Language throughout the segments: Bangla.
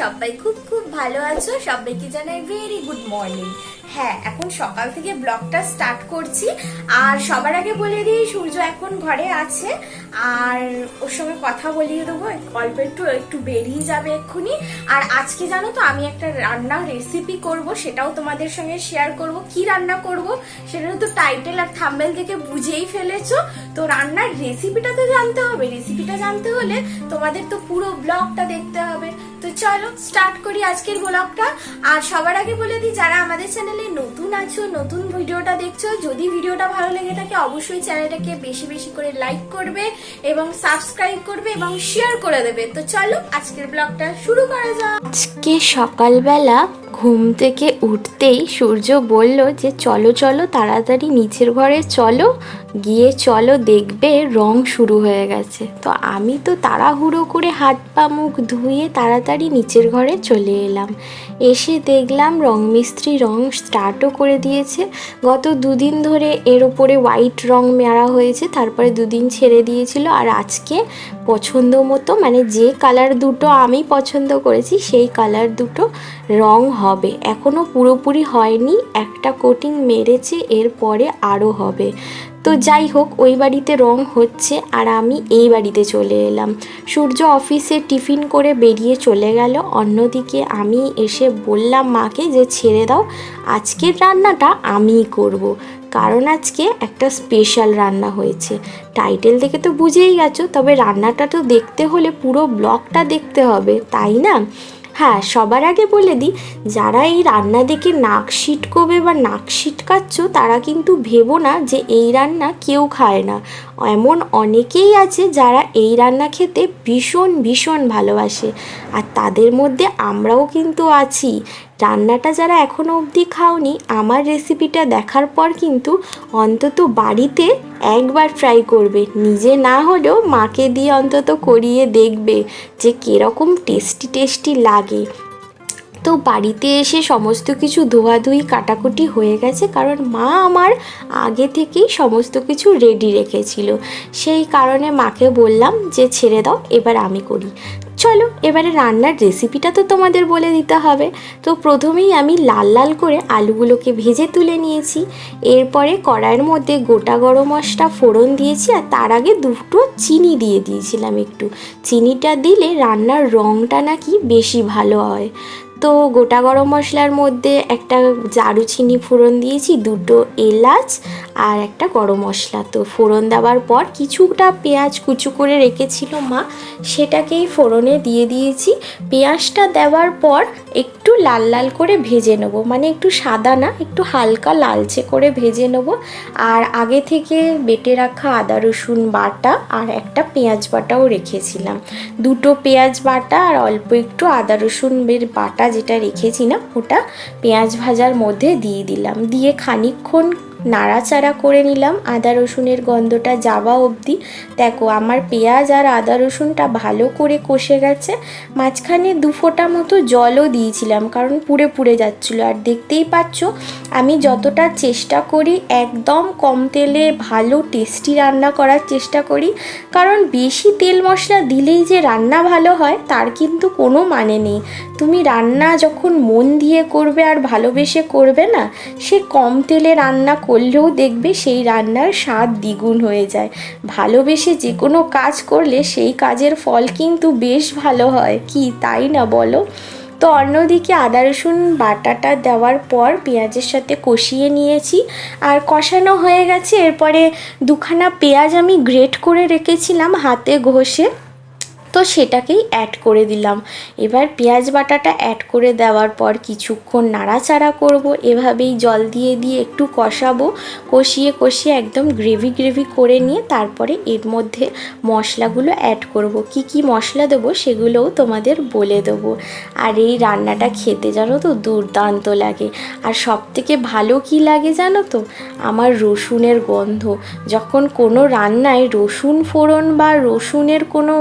সবাই খুব খুব ভালো আছো? সবাইকে জানাই ভেরি গুড মর্নিং হ্যাঁ এখন সকাল থেকে ব্লগটা স্টার্ট করছি। আর সবার আগে বলে দিই, সূর্য এখন ঘরে আছে। আর ওর সঙ্গে কথা বলিয়ে দেবো। অল্প একটু একটু বেরিয়ে যাবে এক্ষুনি। আর আজকে জানো তো, আমি একটা রান্নার রেসিপি করব, সেটাও তোমাদের সঙ্গে শেয়ার করব। কি রান্না করব সেটা তো টাইটেল আর থাম্বেল থেকে বুঝেই ফেলেছো। তো রান্নার রেসিপিটা তো জানতে হবে। রেসিপিটা জানতে হলে তোমাদের তো পুরো ব্লগটা দেখতে হবে। তো চলো স্টার্ট করি আজকের ব্লগটা আর সবার আগে বলে দিই, যারা আমাদের চ্যানেলে নতুন আছো, নতুন ভিডিওটা দেখছ, যদি ভিডিওটা ভালো লেগে থাকে, অবশ্যই চ্যানেলটাকে বেশি বেশি করে লাইক করবে এবং সাবস্ক্রাইব করবে এবং শেয়ার করে দেবে। তো চলো আজকের ব্লগটা শুরু করা যাক। আজকে সকালবেলা ঘুম থেকে উঠতেই সূর্য বলল যে, চলো চলো, তাড়াতাড়ি নিচের ঘরে চলো গিয়ে চলো দেখবে রং শুরু হয়ে গেছে। তো আমি তো তাড়াহুড়ো করে হাত পা মুখ ধুয়ে তাড়াতাড়ি নিচের ঘরে চলে এলাম। এসে দেখলাম রং মিস্ত্রি রং স্টার্টও করে দিয়েছে। গত দুদিন ধরে এর ওপরে হোয়াইট রং মারা হয়েছে, তারপরে দুদিন ছেড়ে দিয়েছিল। আর আজকে পছন্দ মতো মানে যে কালার দুটো আমি পছন্দ করেছি, সেই কালার দুটো রং হবে। এখনও পুরোপুরি হয়নি, একটা কোটিং মেরেছে, এরপরে আরও হবে। তো যাই হোক, ওই বাড়িতে রং হচ্ছে আর আমি এই বাড়িতে চলে এলাম। সূর্য অফিসে টিফিন করে বেরিয়ে চলে গেল। অন্যদিকে আমি এসে বললাম, মাকে যে ছেড়ে দাও, আজকের রান্নাটা আমিই করব। কারণ আজকে একটা স্পেশাল রান্না হয়েছে। টাইটেল দেখে তো বুঝেই গেছো, তবে রান্নাটা তো দেখতে হলে পুরো ব্লগটা দেখতে হবে, তাই না? হ্যাঁ সবার আগে বলে দিই, যারা এই রান্না দেখে নাক সিটকোবে বা নাক সিটকাচ্ছ, তারা কিন্তু ভেবো না যে এই রান্না কেউ খায় না। এমন অনেকেই আছে যারা এই রান্না খেতে ভীষণ ভীষণ ভালোবাসে। আর তাদের মধ্যে আমরাও কিন্তু আছি। রান্নাটা যারা এখনও অবধি খাওনি, আমার রেসিপিটা দেখার পর কিন্তু অন্তত বাড়িতে একবার ট্রাই করবে। নিজে না হলেও মাকে দিয়ে অন্তত করিয়ে দেখবে যে কীরকম টেস্টি টেস্টি লাগে। তো বাড়িতে এসে সমস্ত কিছু ধোয়াধুয়ি কাটাকুটি হয়ে গেছে, কারণ মা আমার আগে থেকেই সমস্ত কিছু রেডি রেখেছিল। সেই কারণে মাকে বললাম যে, ছেড়ে দাও, এবার আমি করি। চলো, এবারে রান্নার রেসিপিটা তো তোমাদের বলে দিতে হবে। তো প্রথমেই আমি লাল লাল করে আলুগুলোকে ভেজে তুলে নিয়েছি। এরপরে কড়াইয়ের মধ্যে গোটা গরম মশলা, ফোড়ন দিয়েছি আর তার আগে দুটো চিনি দিয়ে দিয়েছিলাম একটু। চিনিটা দিলে রান্নার রঙটা নাকি বেশি ভালো হয়। তো গোটা গরম মশলার মধ্যে একটা জারুচিনি ফোড়ন দিয়েছি, দুটো এলাচ আর একটা গরম মশলা। তো ফোড়ন দেওয়ার পর কিছুটা পেঁয়াজ কুচু করে রেখেছিল মা, সেটাকেই ফোড়নে দিয়ে দিয়েছি। পেঁয়াজটা দেওয়ার পর একটু লাল লাল করে ভেজে নেব মানে একটু সাদা না, একটু হালকা লালচে করে ভেজে নেব। আর আগে থেকে বেটে রাখা আদা, রসুন বাটা আর একটা পেঁয়াজ বাটাও রেখেছিলাম। দুটো পেঁয়াজ বাটা আর অল্প একটু আদা রসুনের বাটা যেটা রেখেছি না, ওটা পেঁয়াজ ভাজার মধ্যে দিয়ে দিলাম। দিয়ে খানিকক্ষণ নাড়াচাড়া করে নিলাম। আদা রসুনের গন্ধটা যাওয়া অবধি। দেখো, আমার পেঁয়াজ আর আদা রসুনটা ভালো করে কষে গেছে। মাঝখানে দু ফোঁটা মতো জলও দিয়েছিলাম, কারণ পুড়ে পুড়ে যাচ্ছিল। আর দেখতেই পাচ্ছ, আমি যতটা চেষ্টা করি, একদম কম তেলে ভালো টেস্টি রান্না করার চেষ্টা করি। কারণ বেশি তেল মশলা দিলেই যে রান্না ভালো হয়, তার কিন্তু কোনো মানে নেই। তুমি রান্না যখন মন দিয়ে করবে আর ভালোবেসে করবে না, সে কম তেলে রান্না করলেও দেখবে সেই রান্নার স্বাদ দ্বিগুণ হয়ে যায়। ভালোবেসে যে কোনো কাজ করলে সেই কাজের ফল কিন্তু বেশ ভালো হয়। কি, তাই না বলো? তো অন্যদিকে আদা, রসুন বাটাটা দেওয়ার পর পেঁয়াজের সাথে কষিয়ে নিয়েছি। আর কষানো হয়ে গেছে, এরপরে দুখানা পেঁয়াজ আমি গ্রেট করে রেখেছিলাম হাতে ঘষে। তো সেটাকেই অ্যাড করে দিলাম। এবার পেঁয়াজ বাটাটা অ্যাড করে দেওয়ার পর কিছুক্ষণ নাড়াচাড়া করব। এভাবেই জল দিয়ে দিয়ে একটু কষাবো। কষিয়ে কষিয়ে একদম গ্রেভি গ্রেভি করে নিয়ে তারপরে এর মধ্যে মশলাগুলো অ্যাড করব। কি কি মশলা দেবো সেগুলোও তোমাদের বলে দেবো। আর এই রান্নাটা খেতে জানো তো দুর্দান্ত লাগে। আর সব থেকে ভালো কি লাগে জানো তো? আমার রসুনের গন্ধ। যখন কোনো রান্নায় রসুন ফোড়ন বা রসুনের কোনো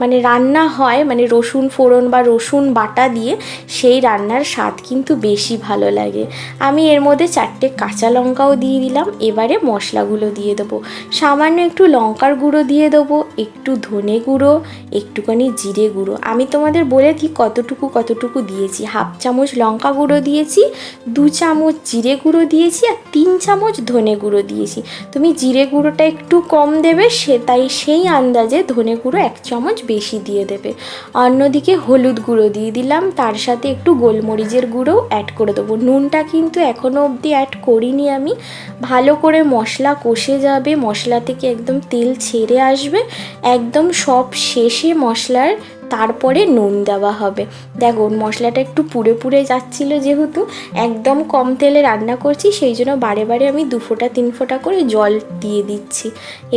মানে রান্না হয় মানে রসুন ফোড়ন বা রসুন বাটা দিয়ে সেই রান্নার স্বাদ কিন্তু বেশি ভালো লাগে। আমি এর মধ্যে চারটে কাঁচা লঙ্কাও দিয়ে দিলাম, এবারে মশলাগুলো দিয়ে দেবো। সামান্য একটু লঙ্কার গুঁড়ো দিয়ে দেবো, একটু ধনে গুঁড়ো, একটুখানি জিরে গুঁড়ো। আমি তোমাদের বলে দিই কতটুকু কতটুকু দিয়েছি। হাফ চামচ লঙ্কা গুঁড়ো দিয়েছি, দু চামচ জিরে গুঁড়ো দিয়েছি আর তিন চামচ ধনে গুঁড়ো দিয়েছি। তুমি জিরে গুঁড়োটা একটু কম দেবে, সে তাই সেই আন্দাজে ধনে গুঁড়ো এক চামচ বেশি দিয়ে দেবে। অন্যদিকে হলুদ গুঁড়ো দিয়ে দিলাম, তার সাথে একটু গোলমরিচের গুঁড়ো অ্যাড করে দেবো। নুনটা কিন্তু এখনও অবধি অ্যাড করিনি আমি। ভালো করে মশলা কষে যাবে, মশলা থেকে একদম তেল ছেড়ে আসবে। একদম সব শেষে মশলার তারপরে নুন দেওয়া হবে। দেখো মশলাটা একটু পুড়ে পুড়ে যাচ্ছিল যেহেতু, একদম কম তেলে রান্না করছি, সেই জন্য বারে বারে আমি দু ফোঁটা, তিন ফোঁটা করে জল দিয়ে দিচ্ছি।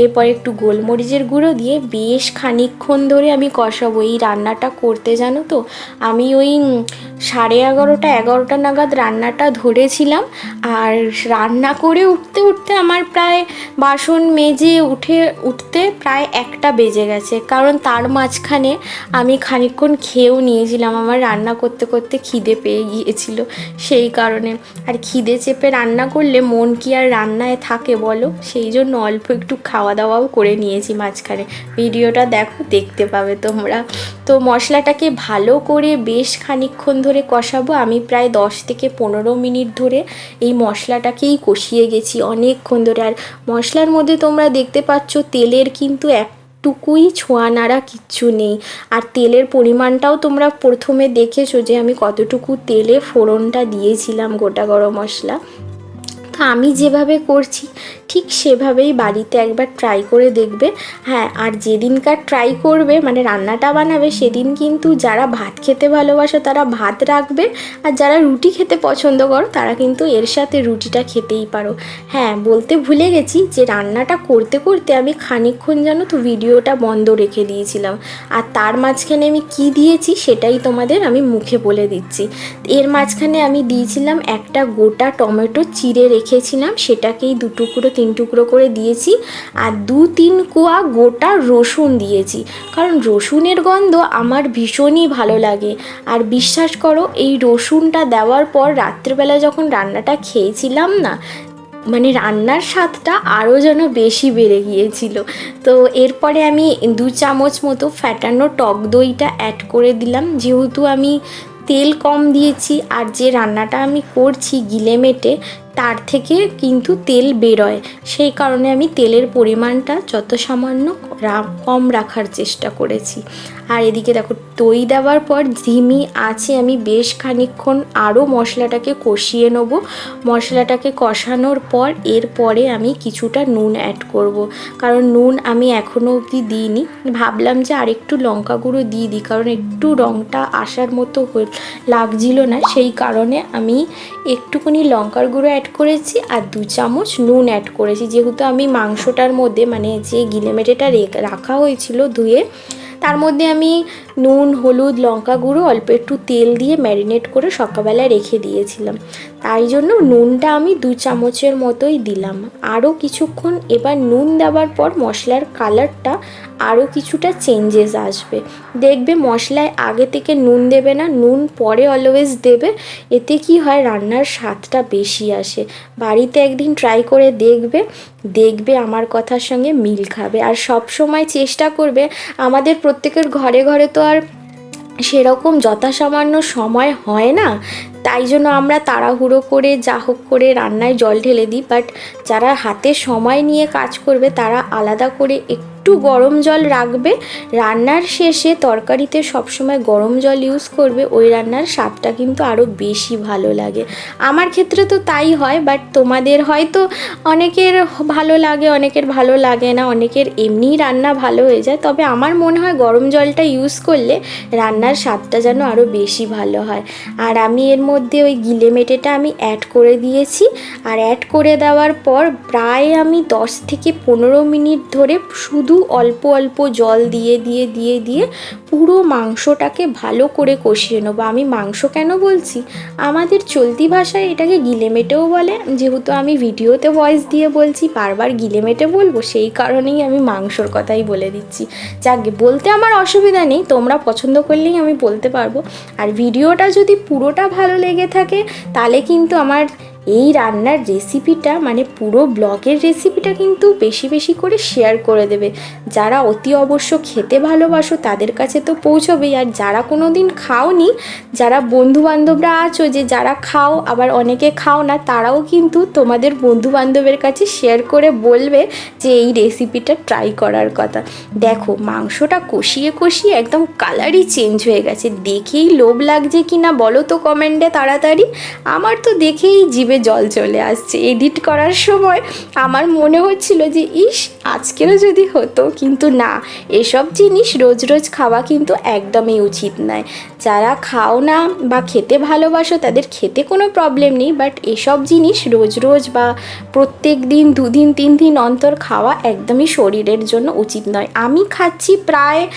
এরপর একটু গোলমরিচের গুঁড়ো দিয়ে বেশ খানিকক্ষণ ধরে আমি কষাবো। এই রান্নাটা করতে জানো তো, আমি ওই সাড়ে এগারোটা এগারোটা নাগাদ রান্নাটা ধরেছিলাম। আর রান্না করে উঠতে উঠতে আমার প্রায় বাসন মেজে উঠে, উঠতে প্রায় একটা বেজে গেছে। কারণ তার মাঝখানে আমি খানিকক্ষণ খেয়েও নিয়েছিলাম। আমার রান্না করতে করতে খিদে পেয়ে গিয়েছিল সেই কারণে। আর খিদে চেপে রান্না করলে মন কি আর রান্নায় থাকে বলো? সেই জন্য অল্প একটু খাওয়া দাওয়াও করে নিয়েছি মাঝখানে। ভিডিওটা দেখো, দেখতে পাবে তোমরা। তো মশলাটাকে ভালো করে বেশ খানিকক্ষণ ধরে কষাবো। আমি প্রায় দশ থেকে পনেরো মিনিট ধরে এই মশলাটাকেই কষিয়ে গেছি অনেকক্ষণ ধরে। আর মশলার মধ্যে তোমরা দেখতে পাচ্ছ, তেলের কিন্তু একটুকুই ছোঁয়া নাড়া কিচ্ছু নেই। আর তেলের পরিমাণটাও তোমরা প্রথমে দেখেছ যে আমি কতটুকু তেলে ফোড়নটা দিয়েছিলাম গোটা গরম মশলা। তো আমি যেভাবে করছি, ঠিক সেভাবেই বাড়িতে একবার ট্রাই করে দেখবে। হ্যাঁ আর যেদিনকার ট্রাই করবে মানে রান্নাটা বানাবে, সেদিন কিন্তু যারা ভাত খেতে ভালোবাসো তারা ভাত রাখবে, আর যারা রুটি খেতে পছন্দ করো, তারা কিন্তু এর সাথে রুটিটা খেতেই পারো। হ্যাঁ বলতে ভুলে গেছি যে রান্নাটা করতে করতে আমি খানিকক্ষণ যেন তো ভিডিওটা বন্ধ রেখে দিয়েছিলাম। আর তার মাঝখানে আমি কি দিয়েছি, সেটাই তোমাদের আমি মুখে বলে দিচ্ছি। এর মাঝখানে আমি দিয়েছিলাম একটা গোটা টমেটো চিড়ে রেখেছিলাম, সেটাকেই দু টুকরো, তিন টুকরো করে দিয়েছি আর দু তিন কোয়া গোটা রসুন দিয়েছি। কারণ রসুনের গন্ধ আমার ভীষণই ভালো লাগে। আর বিশ্বাস করো, এই রসুনটা দেওয়ার পর রাত্রেবেলা যখন রান্নাটা খেয়েছিলাম না মানে রান্নার স্বাদটা আরও যেন বেশি বেড়ে গিয়েছিল। তো এরপরে আমি দু চামচ মতো ফ্যাটানো টক দইটা অ্যাড করে দিলাম। যেহেতু আমি তেল কম দিয়েছি আর যে রান্নাটা আমি করছি গিলে মেটে তার থেকে কিন্তু তেল বেরোয়। সেই কারণে আমি তেলের পরিমাণটা যত সামান্য কম রাখার চেষ্টা করেছি। আর এদিকে দেখো, দই দেওয়ার পর ধিমি আছে, আমি বেশ খানিকক্ষণ আরও মশলাটাকে কষিয়ে নেব। মশলাটাকে কষানোর পর এরপরে আমি কিছুটা নুন অ্যাড করব। কারণ নুন আমি এখনও অবধি দিইনি। ভাবলাম যে আরেকটু লঙ্কা গুঁড়ো দিয়ে দিই, কারণ একটু রঙটা আসার মতো লাগছিল না। সেই কারণে আমি একটুখানি লঙ্কার গুঁড়ো অ্যাড করেছি আর দু চামচ নুন অ্যাড করেছি। যেহেতু আমি মাংসটার মধ্যে মানে যে গিলেমেটেটা রাখা হয়েছিল ধুয়ে, তার মধ্যে আমি নুন, হলুদ, লঙ্কা গুঁড়ো অল্প একটু তেল দিয়ে ম্যারিনেট করে সকালবেলায় রেখে দিয়েছিলাম। তাই জন্য নুনটা আমি দু চামচের মতোই দিলাম। আরও কিছুক্ষণ এবার নুন দেওয়ার পর মশলার কালারটা আরও কিছুটা চেঞ্জেস আসবে। দেখবে মশলায় আগে থেকে নুন দেবে না, নুন পরে অলওয়েজ দেবে। এতে কি হয়, রান্নার স্বাদটা বেশি আসে। বাড়িতে একদিন ট্রাই করে দেখবে দেখবে আমার কথার সঙ্গে মিল খাবে। আর সব সময় চেষ্টা করবে, আমাদের প্রত্যেকের ঘরে ঘরে তো আর সেরকম যথাসামান্য সময় হয় না। তাই জন্য আমরা তাড়াহুড়ো করে যা হোক করে রান্নায় জল ঢেলে দিই বাট যারা হাতে সময় নিয়ে কাজ করবে তারা আলাদা করে একটু গরম জল রাখবে। রান্নার শেষে তরকারিতে সবসময় গরম জল ইউজ করবে, ওই রান্নার স্বাদটা কিন্তু আরও বেশি ভালো লাগে। আমার ক্ষেত্রে তো তাই হয় বাট তোমাদের হয়তো অনেকের ভালো লাগে, অনেকের ভালো লাগে না, অনেকের এমনিই রান্না ভালো হয়ে যায়, তবে আমার মনে হয় গরম জলটা ইউজ করলে রান্নার স্বাদটা যেন আরও বেশি ভালো হয়। আর আমি এর মধ্যে ওই গিলে মেটেটা আমি অ্যাড করে দিয়েছি। আর অ্যাড করে দেওয়ার পর প্রায় আমি দশ থেকে পনেরো মিনিট ধরে শুধু অল্প অল্প জল দিয়ে দিয়ে দিয়ে দিয়ে পুরো মাংসটাকে ভালো করে কষিয়ে নেব। আমি মাংস কেন বলছি? আমাদের চলতি ভাষায় এটাকে গিলেমেটেও বলে। যেহেতু আমি ভিডিওতে ভয়েস দিয়ে বলছি, বারবার গিলেমেটে বলব, সেই কারণেই আমি মাংসর কথাই বলে দিচ্ছি। যাকে, বলতে আমার অসুবিধা নেই, তোমরা পছন্দ করলেই আমি বলতে পারব। আর ভিডিওটা যদি পুরোটা ভালো লেগে থাকে তাহলে কিন্তু আমার এই রান্নার রেসিপিটা মানে পুরো ব্লগের রেসিপিটা কিন্তু বেশি বেশি করে শেয়ার করে দেবে। যারা অতি অবশ্য খেতে ভালোবাসো তাদের কাছে তো পৌঁছবেই। আর যারা কোনো দিন খাওনি, যারা বন্ধু বান্ধবরা আছো যে যারা খাও, আবার অনেকে খাও না, তারাও কিন্তু তোমাদের বন্ধু বান্ধবের কাছে শেয়ার করে বলবে যে এই রেসিপিটা ট্রাই করার কথা। দেখো, মাংসটা কষিয়ে কষিয়ে একদম কালারই চেঞ্জ হয়ে গেছে। দেখেই লোভ লাগছে কি না বলো তো কমেন্টে তাড়াতাড়ি। আমার তো দেখেই জিভে জল চলে আসছে। এডিট করার সময় আমার মনে হচ্ছিল যে, ইস, আজকেরও যদি হতো, কিন্তু না। এসব জিনিস রোজ রোজ খাওয়া কিন্তু একদমই উচিত নয়। যারা খাও না বা খেতে ভালোবাসো, তাদের খেতে কোনো প্রবলেম নেই। বাট এসব জিনিস রোজ রোজ বা প্রত্যেক দিন, দুদিন, তিন দিন অন্তর খাওয়া একদমই শরীরের জন্য উচিত নয়। আমি খাচ্ছি প্রায়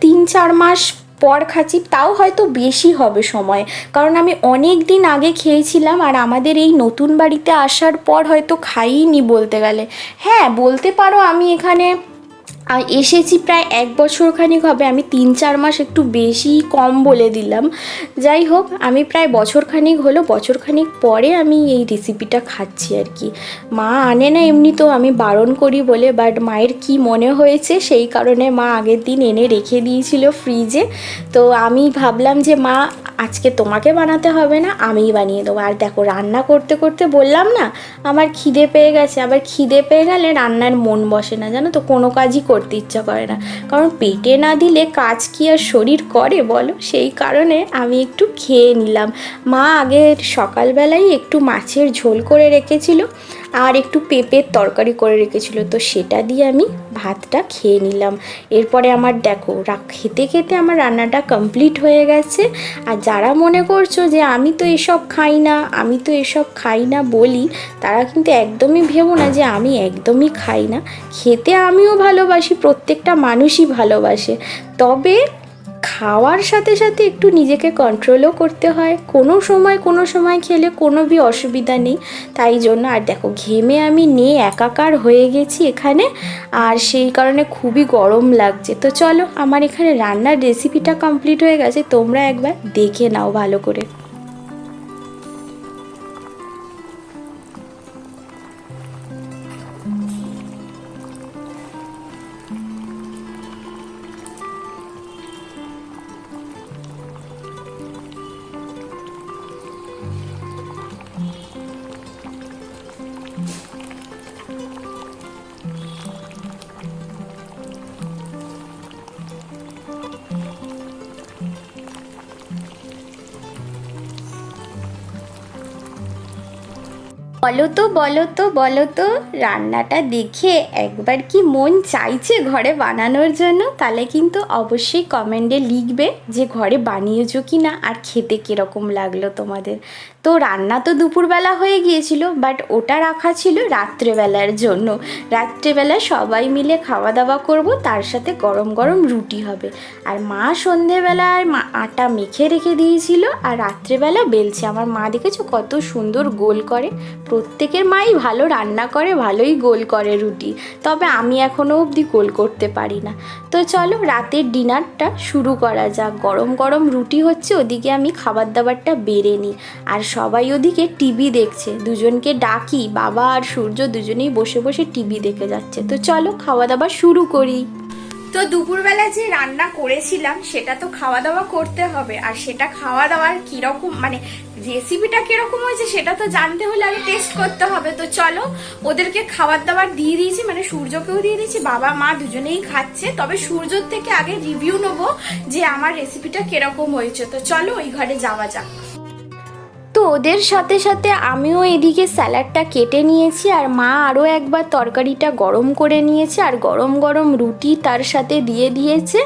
তিন চার মাস পর খাচ্ছি, তাও হয়তো বেশি হবে সময়। কারণ আমি অনেক দিন আগে খেয়েছিলাম আর আমাদের এই নতুন বাড়িতে আসার পর হয়তো খাইনি বলতে গেলে। হ্যাঁ বলতে পারো আমি এখানে আর এসেছি প্রায় এক বছর খানিক হবে, আমি তিন চার মাস একটু বেশি কম বলে দিলাম। যাই হোক, আমি প্রায় বছর খানিক হলো বছর খানিক পরে আমি এই রেসিপিটা খাচ্ছি আর কি। মা আনে না এমনি তো, আমি বারণ করি বলে বাট মায়ের কি মনে হয়েছে, সেই কারণে মা আগের দিন এনে রেখে দিয়েছিল ফ্রিজে তো আমি ভাবলাম যে, মা, আজকে তোমাকে বানাতে হবে না, আমিই বানিয়ে দেবো। আর দেখো, রান্না করতে করতে বললাম না, আমার খিদে পেয়ে গেছে। আবার খিদে পেয়ে গেলে রান্নার মন বসে না, জানো তো? কোনো কাজই করতে ইচ্ছা করে না। কারণ পেটে না দিলে কাজ কি আর শরীর করে বলো? সেই কারণে আমি একটু খেয়ে নিলাম। মা আগের সকালবেলায় একটু মাছের ঝোল করে রেখেছিল। আর একটু পেঁপের তরকারি করে রেখেছিল, তো সেটা দিয়ে আমি ভাতটা খেয়ে নিলাম। এরপরে আমার দেখো খেতে খেতে আমার রান্নাটা কমপ্লিট হয়ে গেছে। আর যারা মনে করছ যে আমি তো এসব খাই না, আমি তো এসব খাই না বলি, তারা কিন্তু একদমই ভেবো না যে আমি একদমই খাই না। খেতে আমিও ভালোবাসি, প্রত্যেকটা মানুষই ভালোবাসে। তবে খাওয়ার সাথে সাথে একটু নিজেকে কন্ট্রোলও করতে হয়। কোনো সময় কোনো সময় খেলে কোনো বি অসুবিধা নেই। তাই জন্য, আর দেখো, ঘেমে আমি নিয়ে একাকার হয়ে গেছি এখানে, আর সেই কারণে খুবই গরম লাগছে। তো চলো, আমার এখানে রান্নার রেসিপিটা কমপ্লিট হয়ে গেছে। তোমরা একবার দেখে নাও ভালো করে। বলো তো বলো তো বলো তো রান্নাটা দেখে একবার কি মন চাইছে ঘরে বানানোর জন্য? তাহলে কিন্তু অবশ্যই কমেন্টে লিখবে যে ঘরে বানিয়েছো কি না আর খেতে কীরকম লাগল তোমাদের। তো রান্না তো দুপুরবেলা হয়ে গিয়েছিল বাট ওটা রাখা ছিল রাত্রেবেলার জন্য। রাত্রেবেলা সবাই মিলে খাওয়া দাওয়া করব, তার সাথে গরম গরম রুটি হবে। আর মা সন্ধেবেলায় মা আটা মেখে রেখে দিয়েছিল, আর রাত্রেবেলা বেলছে। আমার মা দেখেছ কত সুন্দর গোল করে। প্রত্যেকের মাই ভালো রান্না করে, ভালোই গোল করে রুটি। তবে আমি এখনও অবধি গোল করতে পারি না। তো চলো রাতের ডিনারটা শুরু করা যাক। গরম গরম রুটি হচ্ছে, ওদিকে আমি খাবার দাবারটা বেড়ে নিই। আর সবাই ওদিকে টিভি দেখছে। দুজনকে ডাকি, বাবা আর সূর্য দুজনেই বসে বসে টিভি দেখে যাচ্ছে। তো চলো খাওয়া দাওয়া শুরু করি। তো দুপুরবেলা যে রান্না করেছিলাম, সেটা তো খাওয়া দাওয়া করতে হবে। আর সেটা খাওয়া দাওয়ার কীরকম মানে রেসিপিটা কীরকম হয়েছে, সেটা তো জানতে হলে আগে টেস্ট করতে হবে। তো চলো, ওদেরকে খাবার দাবার দিয়ে দিয়েছি মানে সূর্যকেও দিয়ে দিয়েছি, বাবা, মা দুজনেই খাচ্ছে। তবে সূর্যর থেকে আগে রিভিউ নেব যে আমার রেসিপিটা কীরকম হয়েছে। তো চলো, ওই ঘরে যাওয়া যাক। তো ওদের সাথে সাথে আমিও এদিকে স্যালাডটা কেটে নিয়েছি আর মা আরও একবার তরকারিটা গরম করে নিয়েছে আর গরম গরম রুটি তার সাথে দিয়ে দিয়েছে।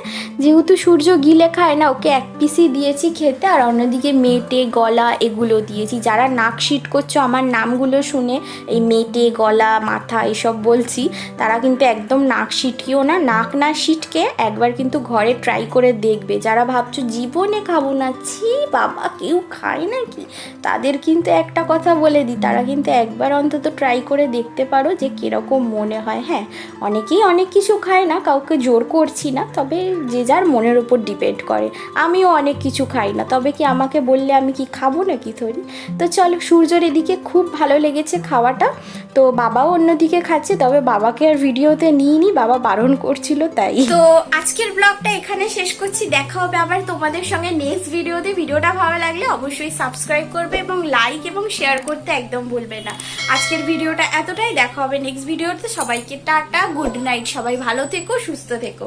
যেহেতু সূর্য গিলে খায় না, ওকে এক পিসই দিয়েছি খেতে আর অন্যদিকে মেটে, গলা এগুলো দিয়েছি। যারা নাক শিট করছ আমার নামগুলো শুনে এই মেটে, গলা, মাথা এসব বলছি, তারা কিন্তু একদম নাক শিটকিও না। নাক না শিটকে একবার কিন্তু ঘরে ট্রাই করে দেখবে। যারা ভাবছ জীবনে খাব না, ছি বাবা, কেউ খায় নাকি? তাদের কিন্তু একটা কথা বলে দিই, তারা কিন্তু একবার অন্তত ট্রাই করে দেখতে পারো যে কীরকম মনে হয়। হ্যাঁ অনেকেই অনেক কিছু খায় না, কাউকে জোর করছি না, তবে যে যার মনের উপর ডিপেন্ড করে। আমিও অনেক কিছু খাই না, তবে কি আমাকে বললে আমি কি খাব নাকি থরি? তো চলো, সূর্যর এদিকে খুব ভালো লেগেছে খাওয়াটা। তো বাবাও অন্যদিকে খাচ্ছে, তবে বাবাকে আর ভিডিওতে নিইনি, বাবা বারণ করছিল তাই। তো আজকের ব্লগটা এখানে শেষ করছি, দেখা হবে আবার তোমাদের সঙ্গে নেক্সট ভিডিওতে ভিডিওটা ভালো লাগলে অবশ্যই সাবস্ক্রাইব করবে এবং লাইক এবং শেয়ার করতে একদম ভুলবে না। আজকের ভিডিওটা এতটাই। দেখা হবে নেক্সট ভিডিওতে। সবাইকে টাটা গুড নাইট সবাই ভালো থেকো, সুস্থ থেকো।